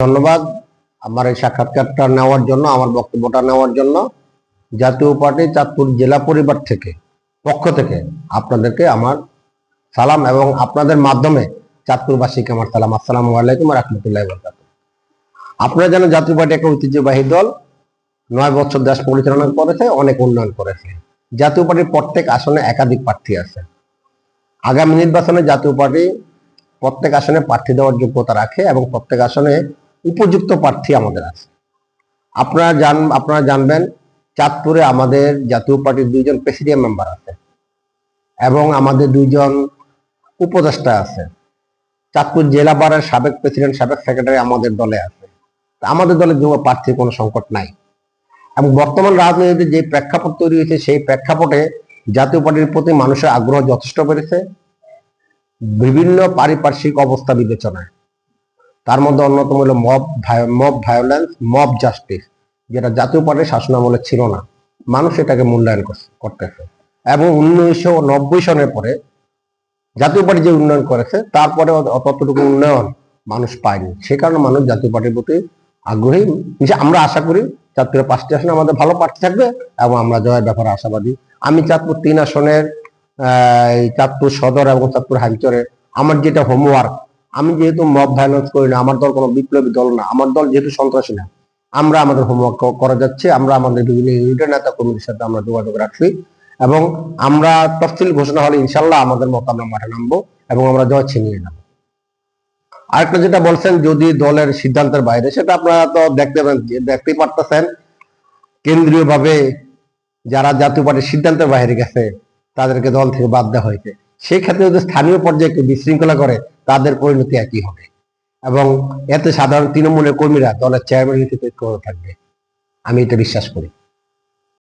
ধন্যবাদ আমার এই সাক্ষাৎকারটা নেওয়ার জন্য, আমার বক্তব্যটা নেওয়ার জন্য। জাতীয় পার্টি চাঁদপুর জেলা পরিবার থেকে, পক্ষ থেকে আপনাদেরকে আমার সালাম এবং আপনাদের মাধ্যমে চাঁদপুরবাসীকে আমার সালাম। আসসালামু আলাইকুম রহমতুল্লাহ বরকাত আপনারা জানেন জাতীয় পার্টি একটা ঐতিহ্যবাহী দল, নয় বছর দেশ পরিচালনা করেছে, অনেক উন্নয়ন করেছে। জাতীয় পার্টির প্রত্যেক আসনে একাধিক প্রার্থী আছে। আগামী নির্বাচনে জাতীয় পার্টি প্রত্যেক আসনে প্রার্থী দেওয়ার যোগ্যতা রাখে এবং প্রত্যেক আসনে উপযুক্ত প্রার্থী আমাদের আছে। আপনারা জান আপনারা জানবেন, চাঁদপুরে আমাদের জাতীয় পার্টির দুইজন প্রেসিডিয়াম মেম্বার আছে এবং আমাদের দুইজন উপদেষ্টা আছে। চাঁদপুর জেলা বারের সাবেক প্রেসিডেন্ট, সাবেক সেক্রেটারি আমাদের দলে আছে। আমাদের দলের যোগ্য প্রার্থীর কোনো সংকট নাই। এবং বর্তমান রাজনীতিতে যে প্রেক্ষাপট তৈরি হয়েছে, সেই প্রেক্ষাপটে জাতীয় পার্টির প্রতি মানুষের আগ্রহ যথেষ্ট বেড়েছে। বিভিন্ন পারিপার্শ্বিক অবস্থা বিবেচনায়। তার মধ্যে অন্যতম হলো mob mob violence mob justice যেটা জাতীয় পার্টির শাসনামলে ছিল না। মানুষ এটাকে মূল্যায়ন করতেছে। এবং উনিশশো নব্বই সনের পরে জাতীয় পার্টি যে উন্নয়ন করেছে তারপরে ততটুকু উন্নয়ন মানুষ পায়নি। সে কারণে মানুষ জাতীয় পার্টির প্রতি আগ্রহী। যে আমরা আশা করি চাঁদপুরের পাঁচটি আসনে আমাদের ভালো প্রার্থী থাকবে এবং আমরা জয়ের ব্যাপারে আশাবাদী। আমি চাঁদপুর তিন আসনের আহ, চাঁদপুর সদর এবং চাঁদপুর হাইচরে আমার যেটা হোমওয়ার্ক আমি যেহেতু মব ভায়োলেন্স করি না, আমার দল কোনো বিপ্লবী দল না, আমার দল যেহেতু সন্ত্রাসী না, আমরা আমাদের হোমওয়ার্ক করা যাচ্ছে, আমরা আমাদের বিভিন্ন ইউনিটের নেতা কর্মীদের সাথে আমরা যোগাযোগ রাখছি এবং আমরা তফসিল ঘোষণা হলে ইনশাল্লাহ আমাদের মতো আমরা মাঠে নামবো এবং আমরা জয় ছিনিয়ে নেব। আরেকটা যেটা বলছেন, যদি দলের সিদ্ধান্তের বাইরে, সেটা আপনারা তো দেখতে দেখতেই পারতেছেন। কেন্দ্রীয় ভাবে যারা জাতীয় পার্টির সিদ্ধান্তের বাইরে গেছে, তাদেরকে দল থেকে বাদ দেওয়া হয়েছে। সেই ক্ষেত্রে যদি স্থানীয় পর্যায়ে বিশৃঙ্খলা করে তাদের পরিণতি একই হবে। এবং এতে সাধারণ তৃণমূলের কর্মীরা দলের চেয়ারম্যান হিসেবে থাকবে। আমি এটা বিশ্বাস করি।